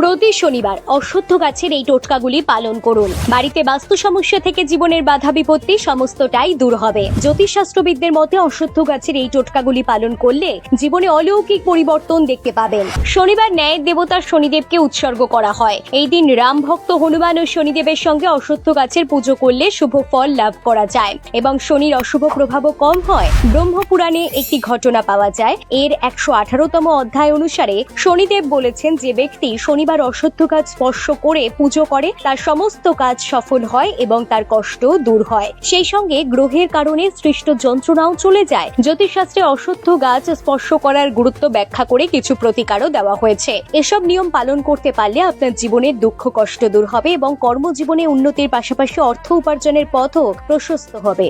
প্রতি শনিবার অশ্বত্থ গাছের এই টোটকাগুলি পালন করুন। বাড়িতে বাস্তু সমস্যা থেকে জীবনের বাধা বিপত্তি সমস্তটাই দূর হবে। জ্যোতিষশাস্ত্রবিদদের মতে অশ্বত্থ গাছের এই টোটকাগুলি পালন করলে জীবনে অলৌকিক পরিবর্তন দেখতে পাবেন। শনিবার ন্যায়ের দেবতা শনিদেবকে উৎসর্গ করা হয়। এই দিন রাম ভক্ত হনুমান ও শনিদেবের সঙ্গে অশ্বত্থ গাছের পুজো করলে শুভ ফল লাভ করা যায় এবং শনির অশুভ প্রভাবও কম হয়। ব্রহ্মপুরাণে একটি ঘটনা পাওয়া যায়। এর একশো আঠারোতম অধ্যায় অনুসারে শনিদেব বলেছেন, যে ব্যক্তি শনিবার অশ্বত্থ গাছ স্পর্শ করে পুজো করে, তার সমস্ত কাজ সফল হয় এবং তার কষ্ট দূর হয়। সেই সঙ্গে গ্রহের কারণে সৃষ্ট যন্ত্রণাও চলে যায়। জ্যোতিষশাস্ত্রে অশ্বত্থ গাছ স্পর্শ করার গুরুত্ব ব্যাখ্যা করে কিছু প্রতিকারও দেওয়া হয়েছে। এসব নিয়ম পালন করতে পারলে আপনার জীবনের দুঃখ, কষ্ট দূর হবে এবং কর্মজীবনে উন্নতির পাশাপাশি অর্থ উপার্জনের পথও প্রশস্ত হবে।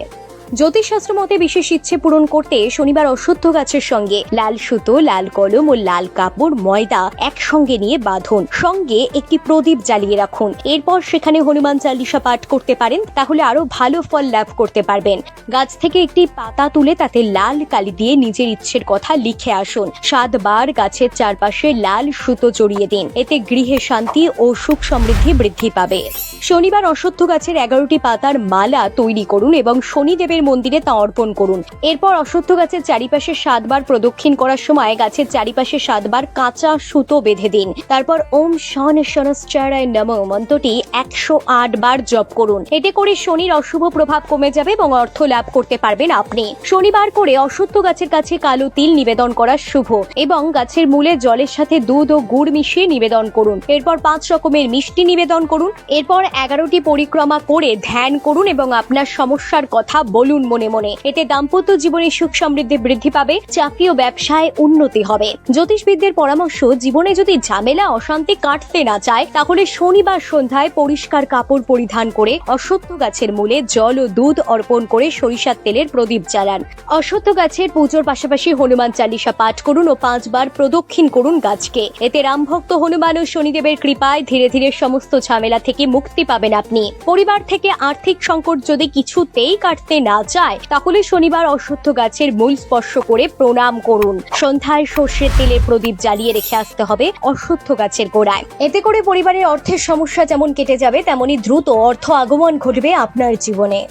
জ্যোতিষশাস্ত্র মতে বিশেষ ইচ্ছে পূরণ করতে শনিবার অশ্বত্থ গাছের সঙ্গে লাল সুতো, লাল কলম ও লাল কাপড়, ময়দা একসঙ্গে নিয়ে বাঁধুন। সঙ্গে একটি প্রদীপ জ্বালিয়ে রাখুন। এরপর সেখানে হনুমান চালিসা পাঠ করতে পারেন, তাহলে আরও ভালো ফল লাভ করতে পারবেন। গাছ থেকে একটি পাতা তুলে তাতে লাল কালি দিয়ে নিজের ইচ্ছের কথা লিখে আসুন। সাতবার গাছের চারপাশে লাল সুতো জড়িয়ে দিন। এতে গৃহে শান্তি ও সুখ সমৃদ্ধি বৃদ্ধি পাবে। শনিবার অশ্বত্থ গাছের এগারোটি পাতার মালা তৈরি করুন এবং শনিদেবের মন্দিরে তা অর্পণ করুন। এরপর অশ্বত্থ গাছের চারিপাশে সাতবার প্রদক্ষিণ করার সময় গাছের চারিপাশে সাতবার কাঁচা সুতো বেঁধে দিন। তারপর ওম শন শনশ্চরায় নম মন্ত্রটি একশো আট বার জপ করুন। এতে করে শনির অশুভ প্রভাব কমে যাবে এবং অর্থ লাভ করতে পারবেন আপনি। শনিবার করে অশ্বত্থ গাছের কাছে কালো তিল নিবেদন করা শুভ এবং গাছের মূলে জলের সাথে দুধ ও গুড় মিশিয়ে নিবেদন করুন। এরপর পাঁচ রকমের মিষ্টি নিবেদন করুন। এরপর এগারোটি পরিক্রমা করে ধ্যান করুন এবং আপনার সমস্যার কথা বলুন। মনে মনে, এতে দাম্পত্য জীবনে সুখ সমৃদ্ধি বৃদ্ধি পাবে, চাকরি ও ব্যবসায় উন্নতি হবে। জ্যোতিষবিদদের পরামর্শ, জীবনে যদি ঝামেলা, অশান্তি কাটতে না চায়, তাহলে শনিবার সন্ধ্যায় পরিষ্কার কাপড় পরিধান করে অশ্বত্থ গাছের মূলে জল ও দুধ অর্পণ করে সরিষার তেলের প্রদীপ জ্বালান। অশ্বত্থ গাছের পুজোর পাশাপাশি হনুমান চালিসা পাঠ করুন ও পাঁচবার প্রদক্ষিণ করুন গাছকে। এতে রামভক্ত হনুমান ও শনিদেবের কৃপায় ধীরে ধীরে সমস্ত ঝামেলা থেকে মুক্তি পাবেন আপনি। পরিবার থেকে আর্থিক সংকট যদি কিছুতেই কাটতে না চায় তাহলে শনিবার অশ্বত্থ গাছের মূল স্পর্শ করে প্রণাম করুন। সন্ধ্যায় সর্ষের তেলে প্রদীপ জ্বালিয়ে রেখে আসতে হবে অশ্বত্থ গাছের গোড়ায়। এতে করে পরিবারের অর্থের সমস্যা যেমন কেটে যাবে তেমনই দ্রুত অর্থ আগমন ঘটবে আপনার জীবনে।